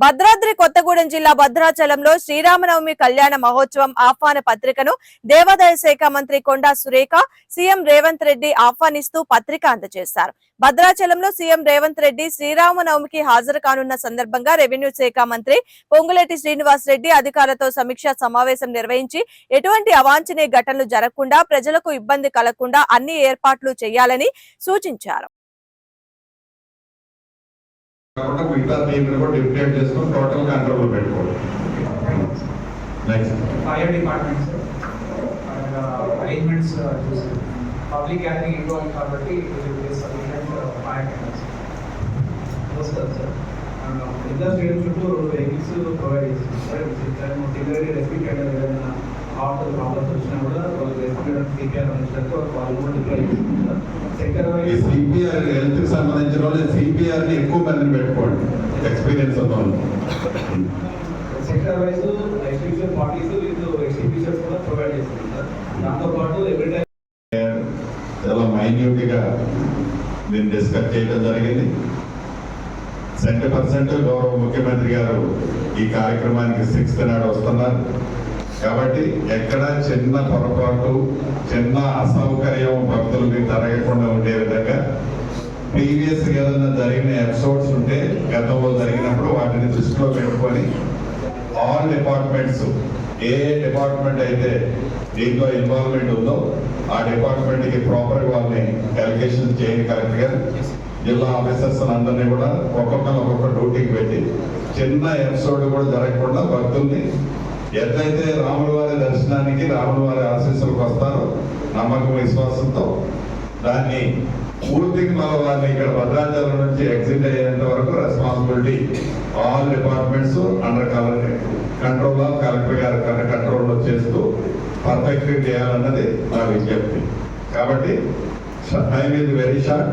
భద్రాద్రి కొత్తగూడెం జిల్లా భద్రాచలంలో శ్రీరామనవమి కళ్యాణ మహోత్సవం ఆహ్వాన పత్రికను దేవాదాయ శాఖ మంత్రి కొండా సురేఖ సీఎం రేవంత్ రెడ్డి ఆహ్వానిస్తూ పత్రిక అందజేశారు. భద్రాచలంలో సీఎం రేవంత్ రెడ్డి శ్రీరామనవమికి హాజరు కానున్న సందర్భంగా రెవెన్యూ శాఖ మంత్రి పొంగులేటి శ్రీనివాస్ రెడ్డి అధికారులతో సమీక్షా సమావేశం నిర్వహించి ఎటువంటి అవాంఛనీయ ఘటనలు జరగకుండా ప్రజలకు ఇబ్బంది కలగకుండా అన్ని ఏర్పాట్లు చేయాలని సూచించారు. కాకుండా మిగతా టీంని కూడా డిప్యూట్ చేసుకొని టోటల్ కంట్రోల్ పెట్టుకోవాలి. నెక్స్ట్ ఫైర్ డిపార్ట్మెంట్ అరేంజ్మెంట్స్ చూసి. పబ్లిక్ గ్యాదరింగ్ ఇన్వాల్వ్ కాబట్టి సఫిషియంట్ ఫైర్ టెండర్స్ వస్తుంది సార్ ఇందా స్టేడియం చుట్టూ వెహికల్స్ ప్రొవైడ్ చేస్తుంది సార్ టెంపరీ రెస్క్యూ టెండర్ ఏదైనా హార్ట్ ప్రాబ్లమ్స్ వచ్చినా కూడా సిపిఆర్ వాళ్ళు కూడా వైజ్ సంబంధించిన వాళ్ళు సిపిఆర్ని ఎక్కువ మందిని పెట్టుకోండి ఎక్స్పీరియన్స్ ఉన్న వాళ్ళు. Sector wise exhibition parties with exhibitions కూడా ప్రొవైడ్ చేస్తుంది సార్ దాంతోపాటు ఎవ్రీ టైం చాలా దీన్ని డిస్కస్ చేయడం జరిగింది. సెంటీ పర్సెంట్ గౌరవ ముఖ్యమంత్రి గారు ఈ కార్యక్రమానికి సిక్స్త్ నాడు వస్తున్నారు. కాబట్టి ఎక్కడ చిన్న పొరపాటు చిన్న అసౌకర్యం భక్తులకి జరగకుండా ఉండే విధంగా ప్రీవియస్ ఏదైనా జరిగిన ఎపిసోడ్స్ ఉంటే గతంలో జరిగినప్పుడు వాటిని దృష్టిలో పెట్టుకొని ఆల్ డిపార్ట్మెంట్స్ ఏ డిపార్ట్మెంట్ అయితే దీంట్లో ఇన్వాల్వ్మెంట్ ఉందో ఆ డిపార్ట్మెంట్కి ప్రాపర్ వాళ్ళని అలిగేషన్ చేయండి కరెక్ట్గా జిల్లా ఆఫీసర్స్ అందరినీ కూడా ఒక్కొక్కరు ఒక్కొక్క డ్యూటీకి పెట్టి చిన్న ఎపిసోడ్ కూడా జరగకుండా భక్తుల్ని ఎట్లయితే రాముల వారి దర్శనానికి రాముల వారి ఆశీస్సులకు వస్తారో నమ్మకం విశ్వాసంతో దాన్ని పూర్తికి మన వారిని ఇక్కడ భద్రాచలం నుంచి ఎగ్జిట్ అయ్యేంత వరకు responsibility all departments under control of collector గారి కంట్రోల్లో చేస్తూ పర్ఫెక్ట్ చేయాలన్నది నా విజ్ఞప్తి. కాబట్టి టైం ఇది వెరీ షార్ట్